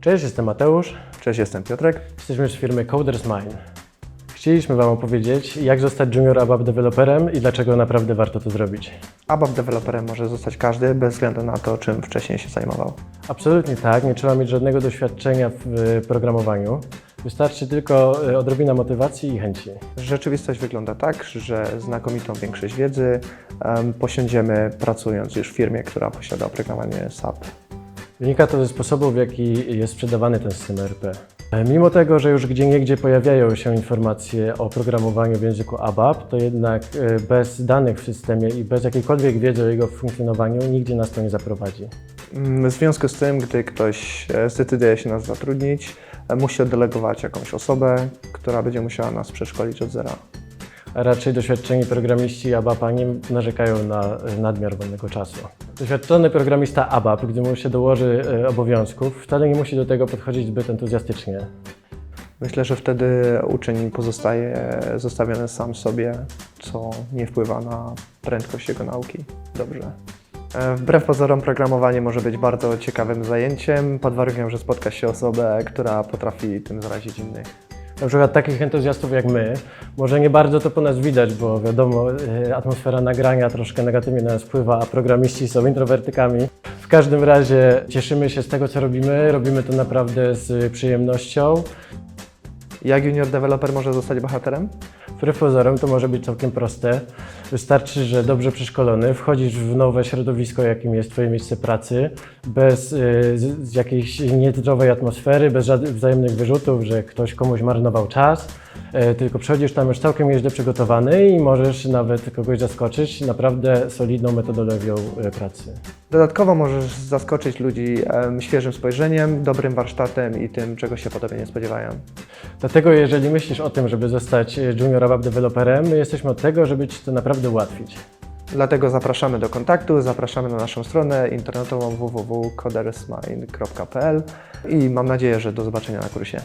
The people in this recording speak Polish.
Cześć, jestem Mateusz. Cześć, jestem Piotrek. Jesteśmy z firmy Coders Mine. Chcieliśmy Wam opowiedzieć, jak zostać junior ABAP deweloperem i dlaczego naprawdę warto to zrobić. ABAP deweloperem może zostać każdy, bez względu na to, czym wcześniej się zajmował. Absolutnie tak, nie trzeba mieć żadnego doświadczenia w programowaniu. Wystarczy tylko y, odrobina motywacji i chęci. Rzeczywistość wygląda tak, że znakomitą większość wiedzy em, posiądziemy pracując już w firmie, która posiada oprogramowanie SAP. Wynika to ze sposobu, w jaki jest sprzedawany ten system ERP. E, Mimo tego, że już gdzieniegdzie pojawiają się informacje o programowaniu w języku ABAP, to jednak e, bez danych w systemie i bez jakiejkolwiek wiedzy o jego funkcjonowaniu nigdzie nas to nie zaprowadzi. Mm, W związku z tym, gdy ktoś e, zdecyduje się nas zatrudnić, e, musi oddelegować jakąś osobę, która będzie musiała nas przeszkolić od zera. Raczej doświadczeni programiści ABAP-a nie narzekają na e, nadmiar wolnego czasu. Doświadczony programista ABAP, gdy mu się dołoży e, obowiązków, wcale nie musi do tego podchodzić zbyt entuzjastycznie. Myślę, że wtedy uczeń pozostaje zostawiony sam sobie, co nie wpływa na prędkość jego nauki. Dobrze. E, Wbrew pozorom programowanie może być bardzo ciekawym zajęciem, pod warunkiem, że spotka się osobę, która potrafi tym zarazić innych. Na przykład takich entuzjastów jak my, może nie bardzo to po nas widać, bo wiadomo, e, atmosfera nagrania troszkę negatywnie na nas wpływa, a programiści są introwertykami. W każdym razie cieszymy się z tego, co robimy, robimy to naprawdę z przyjemnością. Jak junior developer może zostać bohaterem? Wbrew pozorom to może być całkiem proste. Wystarczy, że dobrze przeszkolony, wchodzisz w nowe środowisko, jakim jest Twoje miejsce pracy, bez y, jakiejś niezdrowej atmosfery, bez żadnych wzajemnych wyrzutów, że ktoś komuś marnował czas, tylko przychodzisz tam już całkiem nieźle przygotowany i możesz nawet kogoś zaskoczyć naprawdę solidną metodologią y, pracy. Dodatkowo możesz zaskoczyć ludzi em, świeżym spojrzeniem, dobrym warsztatem i tym, czego się po tobie nie spodziewają. Dlatego jeżeli myślisz o tym, żeby zostać y, junior web deweloperem, my jesteśmy od tego, żeby Ci to naprawdę ułatwić. Dlatego zapraszamy do kontaktu, zapraszamy na naszą stronę internetową www.codersmine.pl i mam nadzieję, że do zobaczenia na kursie.